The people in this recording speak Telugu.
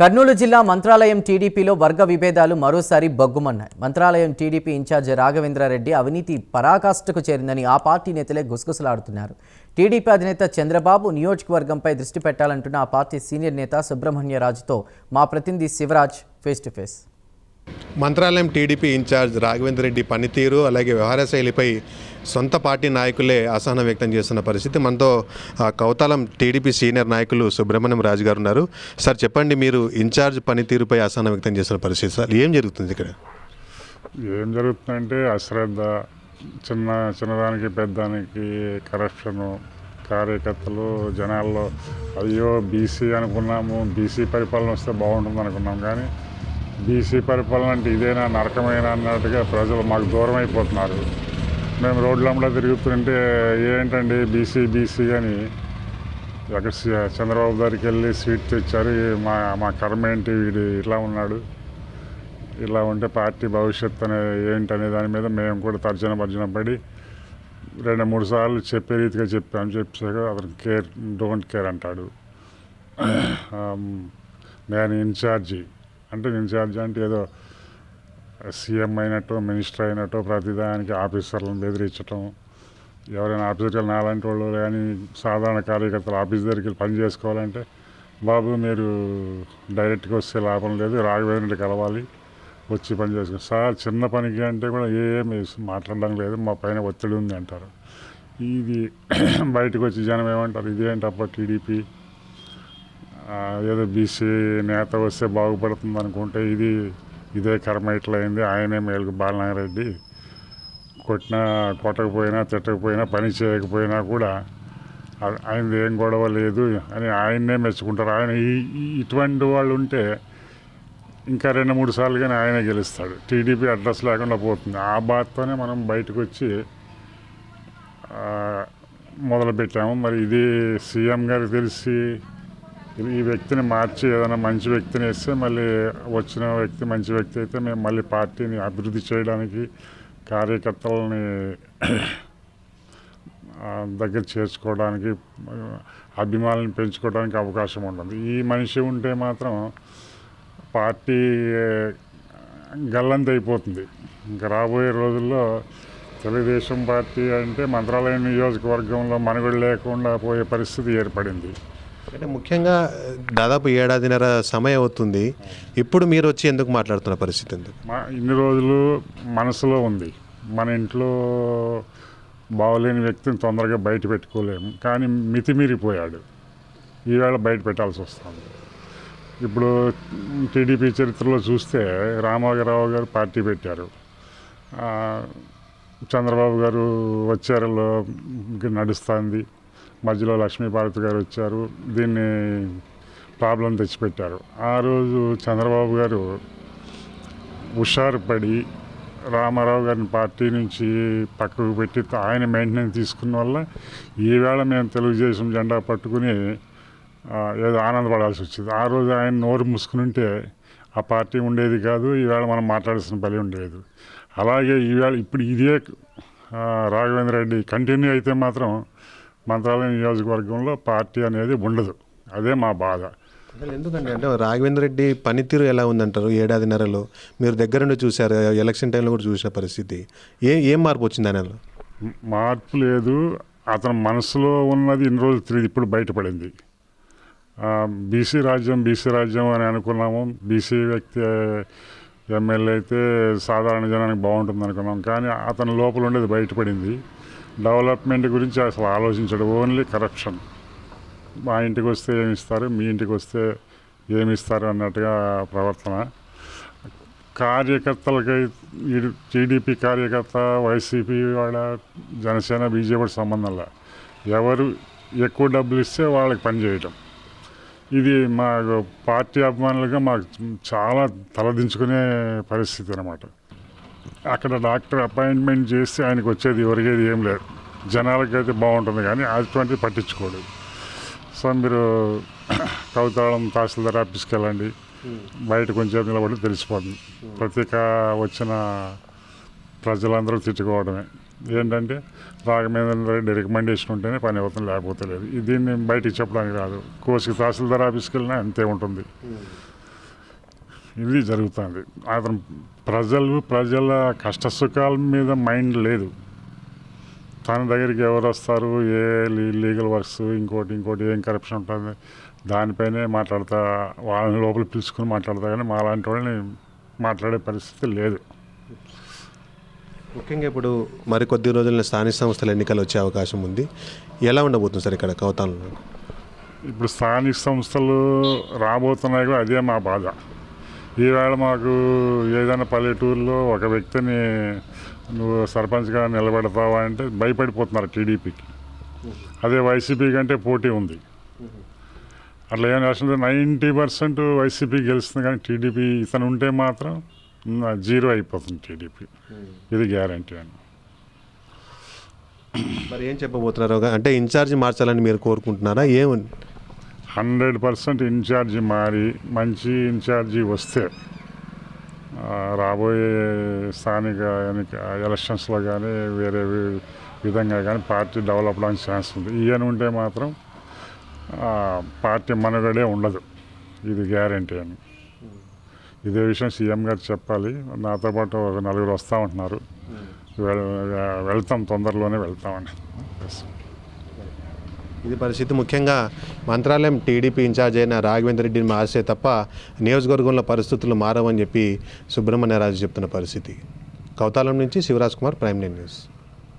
కర్నూలు జిల్లా మంత్రాలయం టీడీపీలో వర్గ విభేదాలు మరోసారి బగ్గుమన్నాయి. మంత్రాలయం టీడీపీ ఇన్ఛార్జ్ రాఘవేంద్రారెడ్డి అవినీతి పరాకాష్ఠకు చేరిందని ఆ పార్టీ నేతలే గుసగుసలాడుతున్నారు. టీడీపీ అధినేత చంద్రబాబు నియోజకవర్గంపై దృష్టి పెట్టాలంటున్న ఆ పార్టీ సీనియర్ నేత సుబ్రహ్మణ్యరాజుతో మా ప్రతినిధి Shivaraj face to face. Mantralayam TDP incharge Raghavendra Reddy పనితీరు అలాగే వ్యవహార శైలిపై సొంత పార్టీ నాయకులే అసహనం వ్యక్తం చేస్తున్న పరిస్థితి. మనతో ఆ, కౌతాలం టీడీపీ సీనియర్ నాయకులు సుబ్రహ్మణ్యం రాజు గారు ఉన్నారు. సార్ చెప్పండి మీరు ఇన్ఛార్జ్ పనితీరుపై అసహనం వ్యక్తం చేస్తున్న పరిస్థితి. సార్ ఏం జరుగుతుంది ఇక్కడ? ఏం జరుగుతుందంటే అశ్రద్ధ చిన్న చిన్నదానికి పెద్దానికి కరప్షను కార్యకర్తలు జనాల్లో అయ్యో బీసీ అనుకున్నాము బీసీ పరిపాలన వస్తే బాగుంటుంది అనుకున్నాం కానీ బీసీ పరిపాలన అంటే ఇదేనా నరకమైన అన్నట్టుగా ప్రజలు మాకు దూరం అయిపోతున్నారు. మేము రోడ్లమ్మడా తిరుగుతుంటే ఏంటండి బీసీ బీసీ అని అక్కడ చంద్రబాబు గారికి వెళ్ళి సీట్ తెచ్చారు. మా మా కర్మ ఏంటి వీడు? ఇట్లా ఉన్నాడు. ఇలా ఉంటే పార్టీ భవిష్యత్తు అనే ఏంటనే దాని మీద మేము కూడా తర్జన భర్జన పడి రెండు మూడు సార్లు చెప్పే రీతిగా చెప్పాము చెప్పాక అతను కేర్ డోంట్ కేర్ అంటాడు. నేను ఇన్ఛార్జి. అంటే ఇన్ఛార్జి అంటే ఏదో సీఎం అయినట్టు మినిస్టర్ అయినట్టు ప్రతిదానికి ఆఫీసర్లను బెదిరించటం ఎవరైనా ఆఫీసర్లు నాలాంటి వాళ్ళు కానీ సాధారణ కార్యకర్తలు ఆఫీస్ దగ్గరికి పని చేసుకోవాలంటే బాబు మీరు డైరెక్ట్గా వస్తే లాభం లేదు రాఘవేంద్రుడు కలవాలి వచ్చి పని చేసుకో. సార్ చిన్న పనికి అంటే కూడా ఏమి మాట్లాడడం లేదు మా పైన ఒత్తిడి ఉంది అంటారు. ఇది బయటకు వచ్చి జనం ఏమంటారు ఇదేంటప్ప టీడీపీ ఏదో బీసీ నేత వస్తే బాగుపడుతుంది అనుకుంటే ఇది ఇదే కర్మ ఇట్లయింది ఆయనే మేలుకు బాలనాగిరెడ్డి. కొట్టినా కొట్టకపోయినా తిట్టకపోయినా పని చేయకపోయినా కూడా ఆయనది ఏం గొడవ లేదు అని ఆయన్నే మెచ్చుకుంటారు. ఆయన ఈ- ఇటువంటి వాళ్ళు ఉంటే ఇంకా రెండు మూడు సార్లు కానీ ఆయనే గెలుస్తాడు. టీడీపీ అడ్రస్ లేకుండా పోతుంది. ఆ బాధతోనే మనం బయటకు వచ్చి మొదలుపెట్టాము. మరి ఇది సీఎం గారికి తెలిసి ఈ వ్యక్తిని మార్చి ఏదైనా మంచి వ్యక్తిని వేస్తే మళ్ళీ వచ్చిన వ్యక్తి మంచి వ్యక్తి అయితే మేము మళ్ళీ పార్టీని అభివృద్ధి చేయడానికి కార్యకర్తలని దగ్గర చేర్చుకోవడానికి అభిమానులను పెంచుకోవడానికి అవకాశం ఉంటుంది. ఈ మనిషి ఉంటే మాత్రం పార్టీ గల్లంత అయిపోతుంది. ఇంకా రాబోయే రోజుల్లో తెలుగుదేశం పార్టీ అంటే మంత్రాలయం నియోజకవర్గంలో మనుగడ లేకుండా పోయే పరిస్థితి ఏర్పడింది. అంటే ముఖ్యంగా దాదాపు ఏడాదిన్నర సమయం అవుతుంది. ఇప్పుడు మీరు వచ్చి ఎందుకు మాట్లాడుతున్న పరిస్థితి ఎందుకు? మా ఇన్ని రోజులు మనసులో ఉంది. మన ఇంట్లో బాగోలేని వ్యక్తిని తొందరగా బయట పెట్టుకోలేము. కానీ మితిమీరిపోయాడు. ఈవేళ బయట పెట్టాల్సి వస్తుంది. ఇప్పుడు టీడీపీ చరిత్రలో చూస్తే రామారావు గారు పార్టీ పెట్టారు. చంద్రబాబు గారు వచ్చారలో నడుస్తుంది. మధ్యలో లక్ష్మీభారతి గారు వచ్చారు. దీన్ని ప్రాబ్లం తెచ్చిపెట్టారు. ఆ రోజు చంద్రబాబు గారు హుషారు పడి రామారావు గారిని పార్టీ నుంచి పక్కకు పెట్టి ఆయన మెయింటెనెన్స్ తీసుకున్న వల్ల ఈవేళ మేము తెలుగుదేశం జెండా పట్టుకుని ఏదో ఆనందపడాల్సి వచ్చింది. ఆ రోజు ఆయన నోరు మూసుకుని ఉంటే ఆ పార్టీ ఉండేది కాదు ఈవేళ మనం మాట్లాడాల్సిన బలి ఉండేది. అలాగే ఈవేళ ఇప్పుడు ఇదే రాఘవేంద్ర రెడ్డి కంటిన్యూ అయితే మాత్రం మంత్రాలయం నియోజకవర్గంలో పార్టీ అనేది ఉండదు. అదే మా బాధ. అసలు ఎందుకంటే అంటే రాఘవేంద్ర రెడ్డి పనితీరు ఎలా ఉందంటారు? ఏడాదిన్నరలో మీరు దగ్గర నుండి చూశారు ఎలక్షన్ టైంలో కూడా చూసిన పరిస్థితి. ఏ ఏం మార్పు వచ్చింది ఆయనలో మార్పు లేదు. అతని మనసులో ఉన్నది ఇన్ని రోజులు తిరిగి ఇప్పుడు బయటపడింది. బీసీ రాజ్యం బీసీ రాజ్యం అని అనుకున్నాము. బీసీ వ్యక్తి ఎమ్మెల్యే అయితే సాధారణ జనానికి బాగుంటుంది అనుకున్నాం. కానీ అతని లోపల ఉండేది బయటపడింది. డెవలప్మెంట్ గురించి అసలు ఆలోచించడు. Only corruption. మా ఇంటికి వస్తే ఏమి ఇస్తారు మీ ఇంటికి వస్తే ఏమి ఇస్తారు అన్నట్టుగా ప్రవర్తన. కార్యకర్తలకై టీడీపీ కార్యకర్త వైసీపీ వాళ్ళ జనసేన బీజేపీ సంబంధంలా ఎవరు ఎక్కువ డబ్బులు ఇస్తే వాళ్ళకి పని చేయటం. ఇది మా పార్టీ అభిమానులుగా మాకు చాలా తలదించుకునే పరిస్థితి అనమాట అక్కడ డాక్టర్ అపాయింట్మెంట్ చేస్తే ఆయనకు వచ్చేది ఎవరికేది ఏం లేదు. జనాలకైతే బాగుంటుంది కానీ అటువంటిది పట్టించుకోడు సో మీరు కవితాళం తహసీల్దార్ ఆఫీస్కి వెళ్ళండి. బయట కొంచెం నిలబడి తెలిసిపోతుంది. ప్రత్యేక వచ్చిన ప్రజలందరూ తిట్టుకోవడమే. ఏంటంటే రాఘవేంద్ర రెడ్డి రికమెండేషన్ ఉంటేనే పని అవుతుంది లేకపోతే లేదు. ఇది దీన్ని బయటికి చెప్పడానికి రాదు. కోసికి తహసీల్దార్ ఆఫీస్కి వెళ్ళినా అంతే ఉంటుంది. ఇది జరుగుతుంది. అతను ప్రజలు ప్రజల కష్ట సుఖాల మీద మైండ్ లేదు. తన దగ్గరికి ఎవరు వస్తారు? ఏ లీగల్ వర్క్స్ ఇంకోటి ఇంకోటి ఏం కరప్షన్ ఉంటుంది? దానిపైనే మాట్లాడతా వాళ్ళని లోపల పిలుచుకుని మాట్లాడతా కానీ మా లాంటి వాళ్ళని మాట్లాడే పరిస్థితి లేదు. ముఖ్యంగా ఇప్పుడు మరి కొద్ది రోజుల్లో స్థానిక సంస్థల ఎన్నికలు వచ్చే అవకాశం ఉంది. ఎలా ఉండబోతుంది సార్ ఇక్కడ కౌతాలంలో ఇప్పుడు స్థానిక సంస్థలు రాబోతున్నాయి కూడా అదే మా బాధ. ఈవేళ మాకు ఏదైనా పల్లెటూరులో ఒక వ్యక్తిని నువ్వు సర్పంచ్గా నిలబెడతావా అంటే భయపడిపోతున్నారు టీడీపీకి. అదే వైసీపీ కంటే పోటీ ఉంది. అట్లా ఏం రాసింది? నైంటీ పర్సెంట్ వైసీపీ గెలుస్తుంది కానీ టీడీపీ ఇతను ఉంటే మాత్రం జీరో అయిపోతుంది టీడీపీ. ఇది గ్యారంటీ అని. మరి ఏం చెప్పబోతున్నారు అంటే ఇన్ఛార్జ్ మార్చాలని మీరు కోరుకుంటున్నారా? ఏమని హండ్రెడ్ పర్సెంట్ ఇన్ఛార్జి మారి మంచి ఇన్ఛార్జి వస్తే రాబోయే స్థానిక ఎన్నిక ఎలక్షన్స్లో కానీ వేరే విధంగా కానీ పార్టీ డెవలప్ అవడానికి ఛాన్స్ ఉంది. ఈయన ఉంటే మాత్రం పార్టీ మనుగడే ఉండదు. ఇది గ్యారంటీ అని. ఇదే విషయం సీఎం గారు చెప్పాలి. నాతో పాటు ఒక నలుగురు వస్తూ ఉంటున్నారు. వెళ్తాం తొందరలోనే వెళ్తామని. ఇది పరిస్థితి ముఖ్యంగా మంత్రాలయం టీడీపీ ఇన్ఛార్జ్ అయిన రాఘవేంద్ర రెడ్డిని మార్చే తప్ప నియోజకవర్గంలో పరిస్థితులు మారవని చెప్పి సుబ్రహ్మణ్యరాజు చెప్తున్న పరిస్థితి. కౌతాలం నుంచి శివరాజ్ కుమార్ ప్రైమ్ న్యూస్.